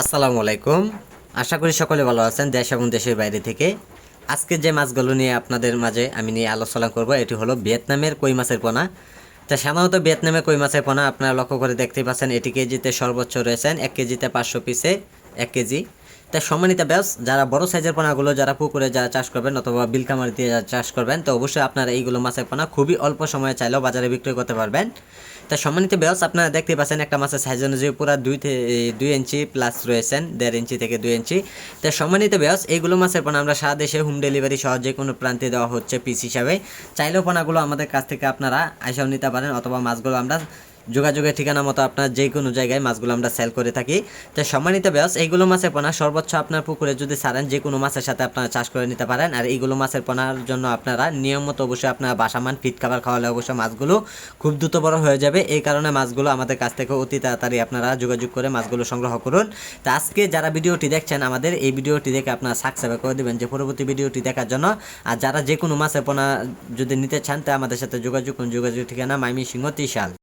আসসালামু আলাইকুম। আশা করি সকলে ভালো আছেন দেশ এবং দেশের বাইরে থেকে। আজকে যে মাছগুলো নিয়ে আপনাদের মাঝে আমি নিয়ে আলোচনা করব, এটি হলো ভিয়েতনামের কই মাছের পোনা। তা সাধারণত ভিয়েতনামের কই মাছের পোনা আপনারা লক্ষ্য করে দেখতে পাচ্ছেন, এটি কেজিতে সর্বোচ্চ রয়েছেন এক কেজিতে পাঁচশো পিসে এক কেজি। তা সম্মানিত ব্যাস যারা বড় সাইজের পোনাগুলো যারা পুকুরে যারা চাষ করবেন অথবা বিলকামারি দিয়ে যারা চাষ করবেন, তো অবশ্যই আপনারা এইগুলো মাছের পোনা খুবই অল্প সময়ে চাইলেও বাজারে বিক্রি করতে পারবেন। তা সম্মানিত বেহস আপনারা দেখতে পাচ্ছেন একটা মাছের সাইজ অনুযায়ী পুরো দুই দুই ইঞ্চি প্লাস রয়েছেন, দেড় ইঞ্চি থেকে দুই ইঞ্চি। তা সম্মানিত বেহস এইগুলো মাছের পোনা আমরা সারা দেশে হোম ডেলিভারি সহ যে কোনো প্রান্তে দেওয়া হচ্ছে পিস হিসাবে। চাইলেও পোনাগুলো আমাদের কাছ থেকে আপনারা আইসাও নিতে পারেন অথবা মাছগুলো আমরা যোগাযোগের ঠিকানা মতো আপনার যে কোনো জায়গায় মাছগুলো আমরা সেল করে থাকি। তো সম্মানিত ব্যাস, এইগুলো মাছের পোনা সর্বোচ্চ আপনার পুকুরে যদি ছাড়েন যে কোনো মাছের সাথে আপনারা চাষ করে নিতে পারেন। আর এইগুলো মাছের পোনার জন্য আপনারা নিয়মিত মতো অবশ্যই আপনারা বাসামান ফিট খাবার খাওয়ালে অবশ্যই মাছগুলো খুব দ্রুত বড় হয়ে যাবে। এই কারণে মাছগুলো আমাদের কাছ থেকে অতি তাড়াতাড়ি আপনারা যোগাযোগ করে মাছগুলো সংগ্রহ করুন। তো আজকে যারা ভিডিওটি দেখছেন, আমাদের এই ভিডিওটি দেখে আপনারা সাবস্ক্রাইব করে দেবেন যে পরবর্তী ভিডিওটি দেখার জন্য। আর যারা যে কোনো মাছের পোনা যদি নিতে চান, তা আমাদের সাথে যোগাযোগ করুন। যোগাযোগ ঠিকানা মাইমি সিংহ ত্রিশাল।